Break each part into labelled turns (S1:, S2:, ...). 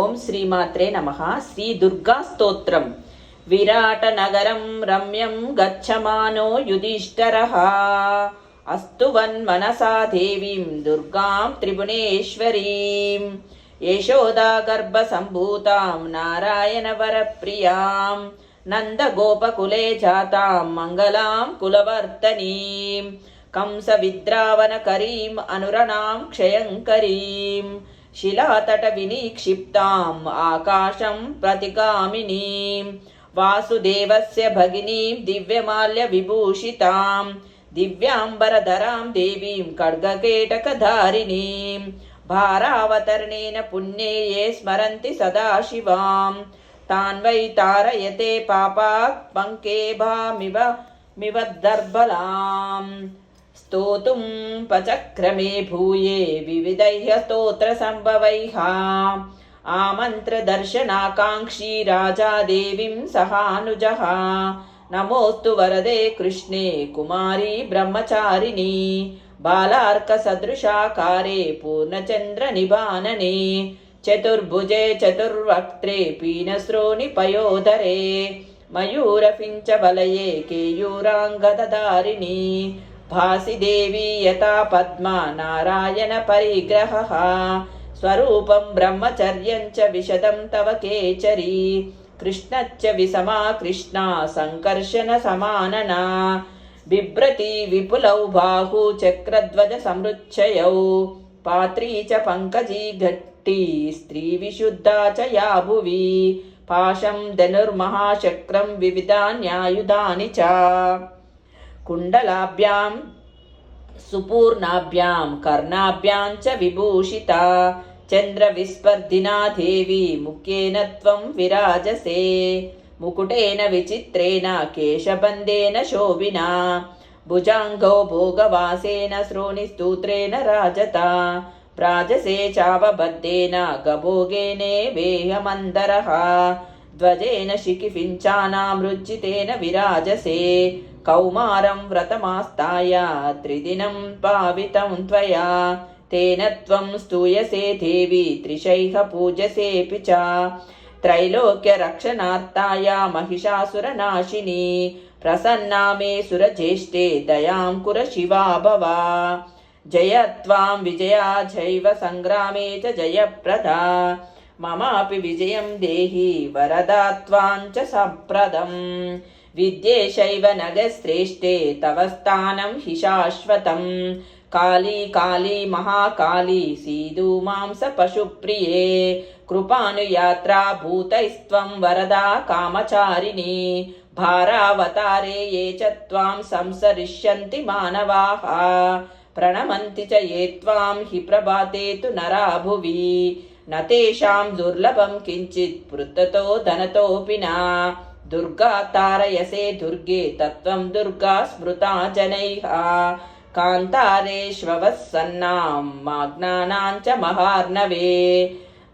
S1: ఓం శ్రీమాత్రే నమ. శ్రీ దుర్గా స్తోత్రం. విరాట నగరం రమ్యం గచ్చమానో యుధిష్ఠర. అస్తు వన్మనసా దేవీం దుర్గాం త్రిభునేశ్వరీం యశోదా గర్భ సంభూతాం నారాయణ వరప్రియాం. నందగోపకులే జాతాం మంగళాం కులవర్తనీం కంస విద్రావణకరీం అనురణాం క్షయంకరీం. శిలాతట వినిక్షిప్తాం ఆకాశం ప్రతిగామినీం వాసుదేవస్య భగినీం దివ్యమాల్య విభూషితాం దివ్యాంబరధరాం దేవీం ఖడ్గకేటకధారిణీం భారావతరణేన పుణ్ये ये స్మరంతి సదాశివాం తాన్ వై తారయతే పాపాత్ పంకేభామివ మివద్దర్బలాం स्तोतुं पचक्रमे भूये विविधैः स्तोत्रसम्भवैः आमन्त्रदर्शनाकाङ्क्षी राजा देवीं सहानुजः नमोऽस्तु वरदे कृष्णे कुमारी ब्रह्मचारिणी बालार्कसदृशाकारे पूर्णचन्द्रनिबानने चतुर्भुजे चतुर्वक्त्रे पीनश्रोणिपयोधरे मयूरपिञ्चवलये केयूराङ्गदधारिणी భాసిదేవి యథా పద్మ నారాయణ పరిగ్రహ స్వరూపం బ్రహ్మచర్యం చ విశదం తవ కేచరీ కృష్ణచ్చ విసమా కృష్ణ సంకర్షణ సమాననా బిభ్రతి విపులౌ బాహు చక్రధ్వజ సమృచ్చయౌ పాత్రీ చ పంకజీ ఘట్టి స్త్రీ విశుద్ధా చ యా పాశం ధనుర్మహాశక్రం వివిధాన్యాయుధాని చ कुण्डलाभ्यां सुपूर्णाभ्यां कर्णाभ्यां च विभूषिता चन्द्रविस्पर्धिना देवी मुख्येन त्वं विराजसे मुकुटेन विचित्रेण केशबन्धेन शोभिना भुजाङ्गौ भोगवासेन श्रोणिस्तोत्रेण राजता प्राजसे चावबद्धेन गभोगेने वेहमन्दरः ధ్వజేన శిఖిఫించానామృజ్జితేన విరాజసే. కౌమారం వ్రతమాస్థాయ త్రిదినం పావితం త్వయా. తేన త్వం స్తూయసే దేవి త్రిశైహ పూజసేపి చ త్రైలోక్య రక్షణార్థాయ మహిషాసురనాశిని ప్రసన్నా మే సురజ్యేష్ఠే దయాం కుర శివా భవ. జయ త్వాం విజయా జైవ సంగ్రామే చ జయప్రదా. మమాపి విజయం దేహి వరదాత్వాంచ సప్రదం. విద్యేశైవ నగశ్రేష్ఠే తవ స్థానం హి శాశ్వతం. కాళీ కాళీ మహాకాళీ సీదు మాంస పశుప్రియే. కృపాను యాత్రా భూతైస్త్వం వరదా కామచారిణి. భారావతారే ఏ చాం సంసరిష్యంతి మానవాః. ప్రణమంతి చ ఏ త్వాం హి ప్రభాతే తు నరా భువి न तेषां दुर्लभं किञ्चित् पृथतो धनतोऽपि न दुर्गा तारयसे दुर्गे तत्त्वं दुर्गा स्मृता जनैः कान्तारेष्ववत्सन्नां माग्नानां च महार्णवे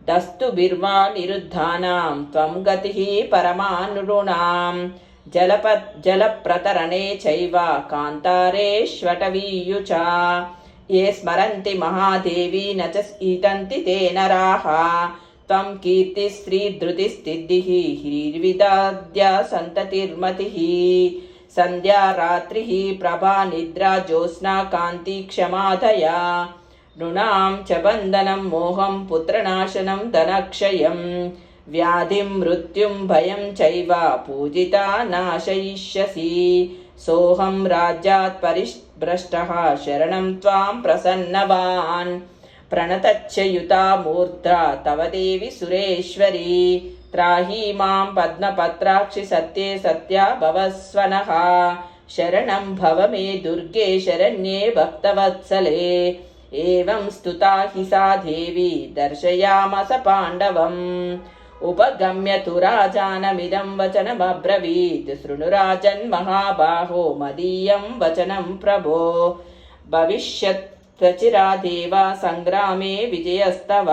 S1: दस्तुभिर्वा निरुद्धानां त्वं गतिः परमानुरूणां जलपत् जलप्रतरणे चैव कान्तारेष्वटवीयुचा ये स्मरन्ति महादेवी न च ईतन्ति ते नराः त्वं कीर्तिस्त्रीधृतिस्थिद्धिः ह्रीर्विदाद्या सन्ततिर्मतिः सन्ध्या रात्रिः प्रभा निद्रा ज्योत्स्ना कान्ति क्षमाधया नृणां च बन्धनं मोहं पुत्रनाशनं धनक्षयं व्याधिं मृत्युं भयं चैव पूजिता नाशयिष्यसि सोऽहं राज्यात् परिभ्रष्टः शरणं त्वां प्रसन्नवान् प्रणतच्च युता मूर्धा तव देवि सुरेश्वरी त्राही मां पद्मपत्राक्षि सत्ये सत्या भवस्वनः शरणं भव मे दुर्गे शरण्ये भक्तवत्सले एवं स्तुता हि सा देवी दर्शयामस पाण्डवम् ఉపగమ్యతు రాజానమిదం వచనమబ్రవీత్ శృణురాజన్ మహాబాహో మదీయం వచనం ప్రభో భవిష్యత్ ప్రచిరాదేవ సంగ్రామే విజయస్తవ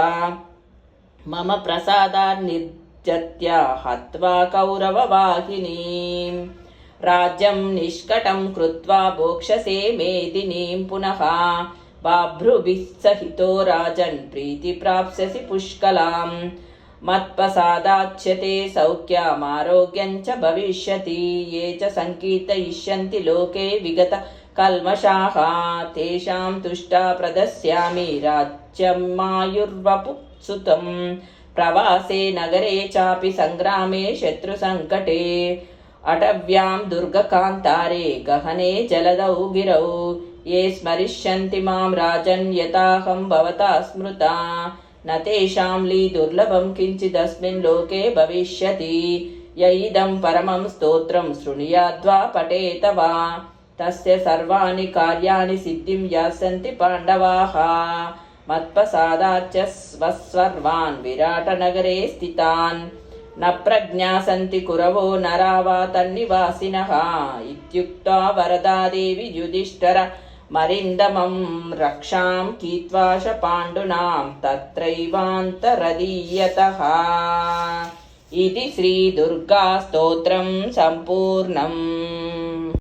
S1: మమ ప్రసాదాన్నిర్జత్య హత్వా కౌరవవాహిని రాజ్యం నిష్కటం కృత్వా భోక్షసే మేదినీం పునః బాభ్రుభిः సహితో రాజన్ ప్రీతిప్రాప్స్యసి పుష్కలాం మత్ప్రసాదాచ్యతే సౌఖ్యమారోగ్యంచ భవిష్యతి ఏ చ సంకీర్తయిష్యంతి లోకే విగత కల్మషాః తేషాం తుష్టా ప్రదస్యామి రాజ్యమాయుర్వపు సుతం ప్రవాసే నగరే చాపి సంగ్రామే శత్రుసంకటే అటవ్యాం దుర్గకాంతారే గహనే జలదౌ గిరౌ ఏ స్మరిష్యంతి మాం రాజన్ యథాహం భవతా స్మృతా न तेषां ली दुर्लभं किञ्चिदस्मिन् लोके भविष्यति य इदं परमं स्तोत्रं शृणुयाद्वा पठेत वा तस्य सर्वाणि कार्याणि सिद्धिं यास्यन्ति पाण्डवाः मत्प्रसादाच्च स्वस्सर्वान् विराटनगरे स्थितान् न प्रज्ञासन्ति कुरवो नरा वा तन्निवासिनः इत्युक्त्वा वरदादेवी युधिष्ठर మరిందమం రక్షాం కీత్వాశ పాండునాం తత్రైవాంతరదీయత. ఇది శ్రీదుర్గాస్తోత్రం సంపూర్ణం.